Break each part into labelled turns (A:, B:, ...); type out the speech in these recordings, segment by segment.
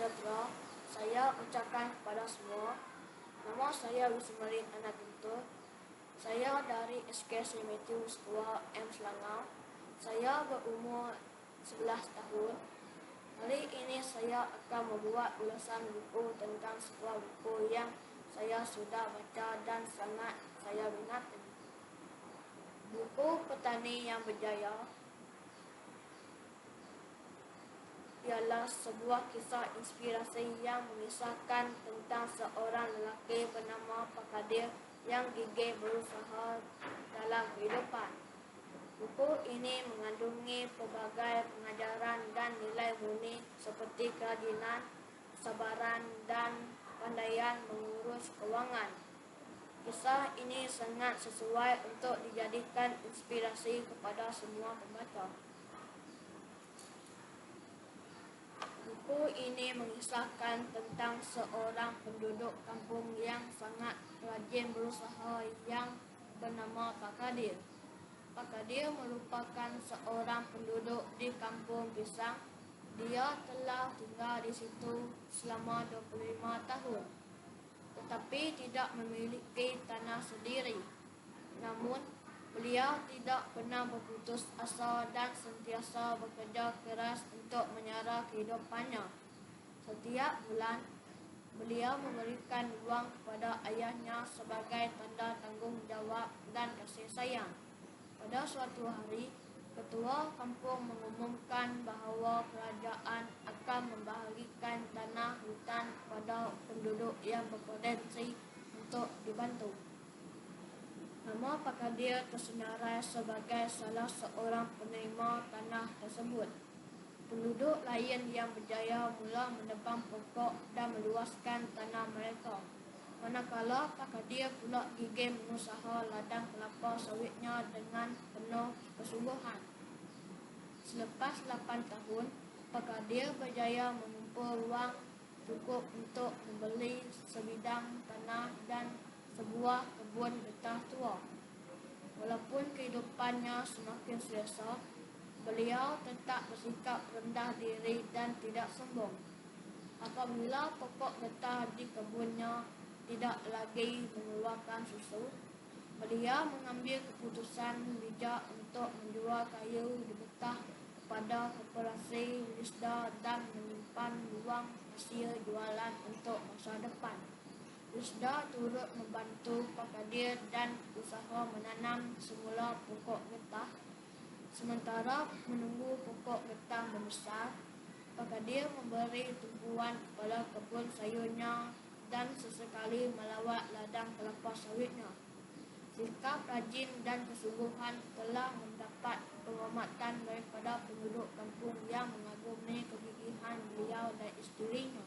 A: sejahtera. Saya ucapkan kepada semua. Nama saya Wismarin Anak Guntur. Saya dari SK St. Matthews Tua M. Selangor. Saya berumur 11 tahun. Hari ini saya akan membuat ulasan buku tentang sebuah buku yang saya sudah baca dan sangat saya minati. Buku Petani yang Berjaya ialah sebuah kisah inspirasi yang mengisahkan tentang seorang lelaki bernama Pakadir yang gigih berusaha dalam kehidupan. Buku ini mengandungi pelbagai pengajaran dan nilai murni seperti kerajinan, kesabaran dan pandaian mengurus kewangan. Kisah ini sangat sesuai untuk dijadikan inspirasi kepada semua pembaca. Buku ini mengisahkan tentang seorang penduduk kampung yang sangat rajin berusaha yang bernama Pak Kadir. Pak Kadir merupakan seorang penduduk di kampung Pisang. Dia telah tinggal di situ selama 25 tahun. Tetapi tidak memiliki tanah sendiri. Namun, Beliau tidak pernah berputus asa dan sentiasa bekerja keras untuk menyara kehidupannya. Setiap bulan, beliau memberikan wang kepada ayahnya sebagai tanda tanggungjawab dan kasih sayang. Pada suatu hari, ketua kampung mengumumkan bahawa kerajaan akan membahagikan tanah hutan kepada penduduk yang berpotensi untuk dibantu. Nama Pakadir tersenarai sebagai salah seorang penerima tanah tersebut. Penduduk lain yang berjaya mula menebang pokok dan meluaskan tanah mereka. Manakala Pakadir pula gigih mengusaha ladang kelapa sawitnya dengan penuh kesungguhan. Selepas 8 tahun, Pakadir berjaya mengumpul wang cukup untuk membeli sebidang tanah dan sebuah kebun getah tua. Walaupun kehidupannya semakin selesa, beliau tetap bersikap rendah diri dan tidak sombong. Apabila pokok getah di kebunnya tidak lagi mengeluarkan susu, beliau mengambil keputusan bijak untuk menjual kayu di getah kepada korporasi Wisda dan menyimpan uang hasil jualan untuk masa depan. Usda turut membantu Pak Kadir dan usaha menanam semula pokok getah. Sementara menunggu pokok getah membesar, Pak Kadir memberi tumpuan kepada kebun sayurnya dan sesekali melawat ladang kelapa sawitnya. Sikap rajin dan kesungguhan telah mendapat penghormatan daripada penduduk kampung yang mengagumi kegigihan beliau dan isterinya.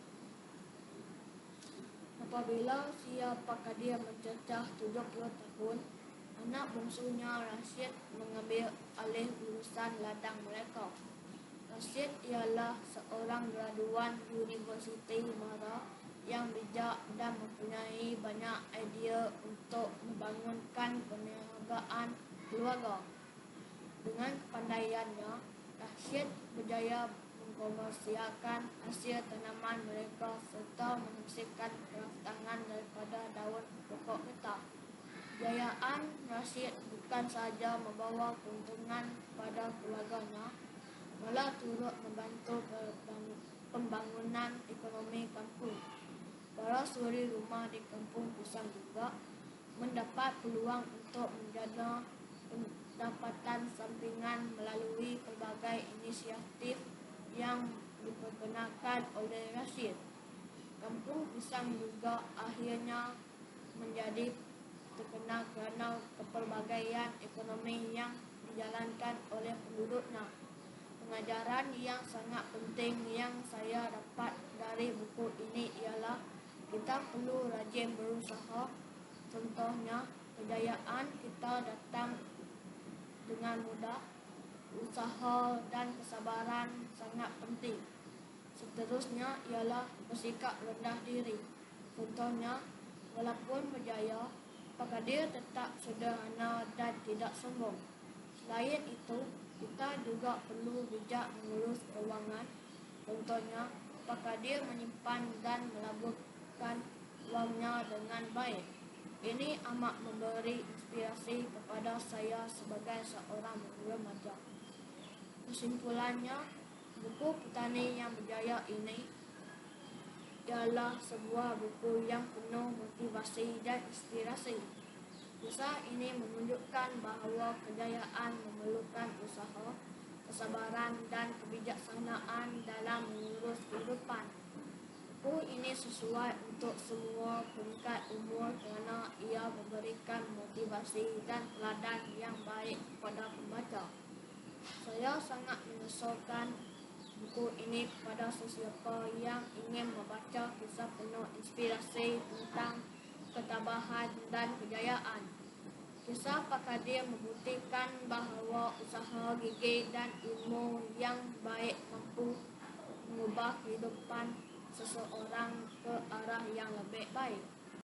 A: Apabila siapa kadia mencecah 70 tahun, anak bungsunya Rashid mengambil alih urusan ladang mereka. Rashid ialah seorang graduan Universiti Mara yang bijak dan mempunyai banyak idea untuk membangunkan perniagaan keluarga. Dengan kepandaiannya, Rashid berjaya mengkomersialkan hasil tanaman mereka serta menghasilkan tangan daripada daun pokok getah. Jayaan Rashid bukan sahaja membawa keuntungan kepada keluarganya, malah turut membantu pembangunan ekonomi kampung. Para suri rumah di kampung Pusang juga mendapat peluang untuk menjana pendapatan sampingan melalui pelbagai inisiatif yang diperkenalkan oleh Rashid. Kampung Pisang juga akhirnya menjadi terkenal kerana kepelbagaian ekonomi yang dijalankan oleh penduduknya. Pengajaran yang sangat penting yang saya dapat dari buku ini ialah kita perlu rajin berusaha. Contohnya, kejayaan kita datang dengan mudah usaha dan kesabaran sangat penting. Seterusnya ialah bersikap rendah diri. Contohnya, walaupun berjaya, Pakadir tetap sederhana dan tidak sombong. Selain itu, kita juga perlu bijak mengurus kewangan. Contohnya, apakah dia menyimpan dan melaburkan wangnya dengan baik. Ini amat memberi inspirasi kepada saya sebagai seorang remaja. Kesimpulannya, buku Petani yang Berjaya ini ialah sebuah buku yang penuh motivasi dan inspirasi. Kisah ini menunjukkan bahawa kejayaan memerlukan usaha, kesabaran dan kebijaksanaan dalam mengurus kehidupan. Buku ini sesuai untuk semua peringkat umur kerana ia memberikan motivasi dan teladan yang baik kepada pembaca. Saya sangat menyesalkan buku ini kepada sesiapa yang ingin membaca kisah penuh inspirasi tentang ketabahan dan kejayaan. Kisah Pakadir membuktikan bahawa usaha gigih dan ilmu yang baik mampu mengubah kehidupan seseorang ke arah yang lebih baik.